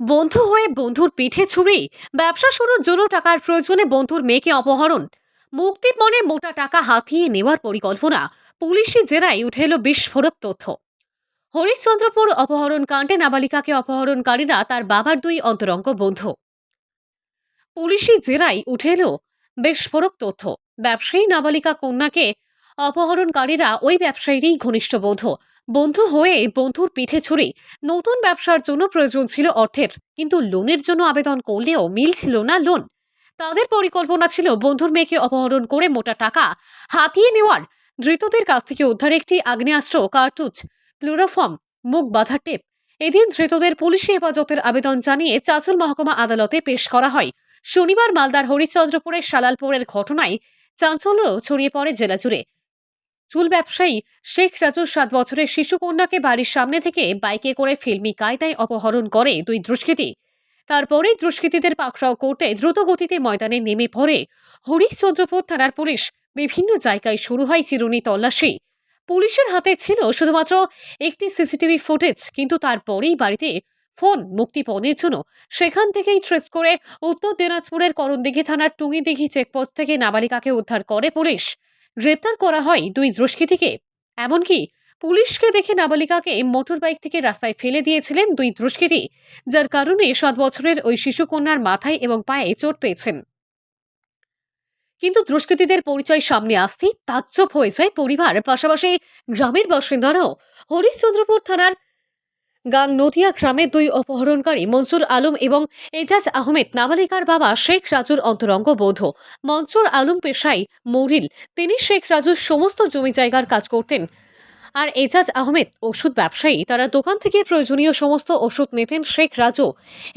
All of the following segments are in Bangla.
বন্ধু হয়ে বন্ধুর পিঠে ছুরি ব্যবসা শুরুর জন্য টাকার প্রয়োজনে বন্ধুর মেয়েকে অপহরণ। মুক্তির মনে মোটা টাকা হাতিয়ে নেওয়ার পরিকল্পনা পুলিশি জেরায় উঠে এলো বিস্ফোরক তথ্য। হরিশ্চন্দ্রপুর অপহরণ কাণ্ডে নাবালিকাকে অপহরণকারীরা তার বাবার দুই অন্তরঙ্গ বন্ধু। পুলিশি জেরায় উঠে এলো বিস্ফোরক তথ্য। ব্যবসায়ী নাবালিকা কন্যাকে অপহরণকারীরা ওই ব্যবসায়ীরই ঘনিষ্ঠ বন্ধু। বন্ধু হয়ে বন্ধুর পিঠে ছুরি। নতুন ব্যবসার জন্য প্রয়োজন ছিল অর্থের কিন্তু লোনের জন্য আবেদন করলেও মিল ছিল না লোন। তাদের পরিকল্পনা ছিল বন্ধুর মেয়েকে অপহরণ করে মোটা টাকা হাতিয়ে নেওয়ার। ধৃতদের কাছ থেকে উদ্ধার একটি আগ্নেয়াস্ত্র, কার্তুজ, ক্লোরোফর্ম, মুখ বাঁধা টেপ। এদিন ধৃতদের পুলিশি হেফাজতের আবেদন জানিয়ে চাচল মহকুমা আদালতে পেশ করা হয়। শনিবার মালদার হরিশ্চন্দ্রপুরের শালালপুরের ঘটনায় চাঞ্চল্য ছড়িয়ে পড়ে জেলা জুড়ে চুল ব্যবসায়ী শেখ রাজুর সাত বছরের শিশু কন্যাকে বাড়ির সামনে থেকে বাইকে করে ফিল্মি কায়দায় অপহরণ করে দুই দুষ্কৃতী। তারপরেই দুষ্কৃতীদের পাকড়াও করতে দ্রুত গতিতে ময়দানে নেমে পড়ে হরিশ্চন্দ্রপুর থানার পুলিশ। বিভিন্ন জায়গায় শুরু হয় চিরুনি তল্লাশি। পুলিশের হাতে ছিল শুধুমাত্র একটি সিসিটিভি ফুটেজ, কিন্তু তারপরেই বাড়িতে ফোন মুক্তিপণের জন্য সেখান থেকেই ট্রেস করে উত্তর দিনাজপুরের করণদিঘি থানার টুঙ্গিদিঘি চেকপোস্ট থেকে নাবালিকাকে উদ্ধার করে পুলিশ। গ্রেপ্তার করা হয় দুই দুষ্কৃতীকে। এমনকি পুলিশকে দেখে নাবালিকাকে মোটর বাইক থেকে রাস্তায় ফেলে দিয়েছিলেন দুই দুষ্কৃতী, যার কারণে সাত বছরের ওই শিশুকন্যার মাথায় এবং পায়ে চোট পেয়েছেন। কিন্তু দুষ্কৃতীদের পরিচয় সামনে আসতেই তাজ্জব হয়ে যায় পরিবার। পাশাপাশি গ্রামের বাসিন্দারাও হরিশ্চন্দ্রপুর থানার গাং নদিয়া গ্রামে দুই অপহরণকারী মনসুর আলম এবং এজাজ আহমেদ নাবালিকার বাবা শেখ রাজুর অন্তরঙ্গ বৌধ মনসুর আলম পেশায় মৌরিল। তিনি শেখ রাজুর সমস্ত জমি জায়গার কাজ করতেন। আর এজাজ আহমেদ ওষুধ ব্যবসায়ী তারা দোকান থেকে প্রয়োজনীয় সমস্ত ওষুধ নিতেন শেখ রাজু।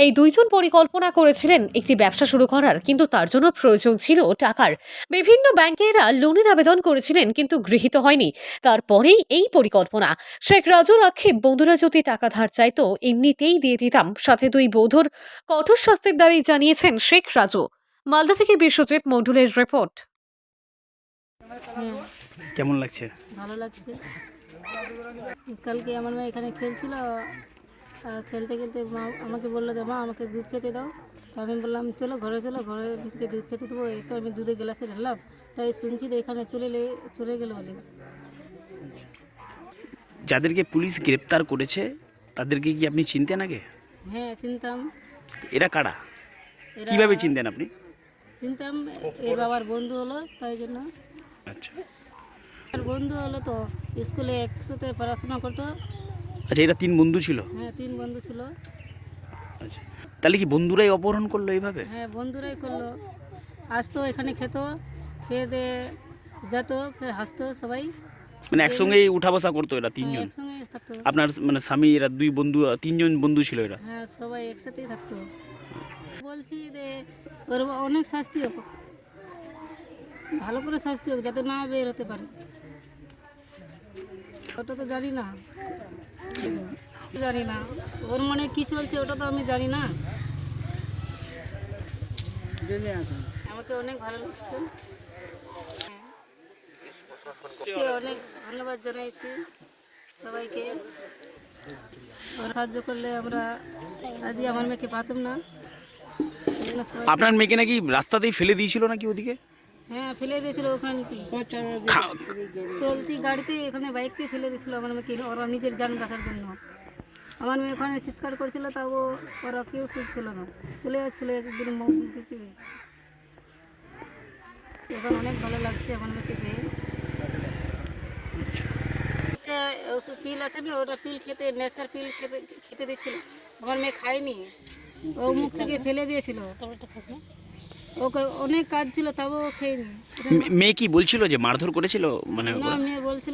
এই দুইজন পরিকল্পনা করেছিলেন একটি ব্যবসা শুরু করার কিন্তু তার জন্য প্রয়োজন ছিল টাকার। বিভিন্ন ব্যাংকেরা লোনের আবেদন করেছিলেন কিন্তু গৃহীত হয়নি। তারপরেই এই পরিকল্পনা। শেখ রাজুর আক্ষেপ বন্ধুরা যদি টাকা ধার চাইতো এমনিতেই দিয়ে দিতাম। সাথে দুই বৌদ্ধর কঠোর শাস্তির দাবি জানিয়েছেন শেখ রাজু। মালদা থেকে বিশ্বজিৎ মণ্ডলের রিপোর্ট। কেমন লাগছে? ভালো লাগছে। কালকে আমার মেয়ে এখানে খেলছিল খেলতে খেলতে মা আমাকে বলল যে মা আমাকে দুধ খেতে দাও। তো আমি বললাম চলো ঘরে চলো ঘরে থেকে দুধ খেতে দেবো। এই তো আমি দুধে গ্লাসে ঢাললাম। তাই শুনছি যে এখানে চলে চলে গেলো বলে। যাদেরকে পুলিশ গ্রেপ্তার করেছে তাদেরকে কি আপনি চিনতেন আগে? হ্যাঁ চিনতাম। এরা কারা? কীভাবে চিনতেন আপনি? চিনতাম এর বাবার বন্ধু হলো তাই জন্য। আচ্ছা। বন্ধু হলো তো স্কুলে একসাথে পড়াশোনা করতো। আচ্ছা এরা তিন বন্ধু ছিল? হ্যাঁ তিন বন্ধু ছিল। আচ্ছা তাহলে কি বন্ধুরাই অপহরণ করল এইভাবে? হ্যাঁ বন্ধুরাই করল। আসতো এখানে খেত খেয়ে দিয়ে যেত ফের হাসতো সবাই। মানে একসঙ্গেই উঠা বসা করতো এরা হ্যাঁ, তিনজন একসঙ্গে থাকতো। আপনার মানে স্বামী এরা দুই বন্ধু তিনজন বন্ধু ছিল এরা? হ্যাঁ সবাই একসাথেই থাকতো। বলছি যে ওর অনেক শাস্তি হোক। ভালো করে শাস্তি হোক যাতে না বের হতে পারে। ওটা তো জানি না। জানি না। ওর মনে কি চলছে ওটা তো আমি জানি না। আমাকে অনেক ভালো লাগছে। আজকে অনেক ধন্যবাদ জানাইছি সবাইকে। ওরা সাহায্য করলে আমরা আজই আমার মেয়েকে পাতাম না। আপনার মেয়েকে নাকি রাস্তাতেই ফেলে দিয়েছিল নাকি ওদিকে? হ্যাঁ ফেলে দিয়েছিল ওখানে চলতি গাড়িতে এখানে বাইককে ফেলে দিয়েছিল আমার মেয়েকে। ওরা নিজের যান রাখার জন্য। আমার মেয়ে ওখানে চিৎকার করছিল তাও ওরা কেউ শুনছিল না। চলে যাচ্ছিল একদিন এখন অনেক ভালো লাগছে আমার মেয়েকে পেয়ে। একটা ওষুধ পিল আছে না ওটা পিল খেতে নেশার পিল খেতে খেতে দিচ্ছিল। আমার মেয়ে খায়নি। ও মুখ থেকে ফেলে দিয়েছিল। ওকে অনেক কাজ ছিল তাও ও খেয়নি মে- মেয়ে কি বলছিল যে মারধর করেছিল মানে না? মেয়ে বলছিল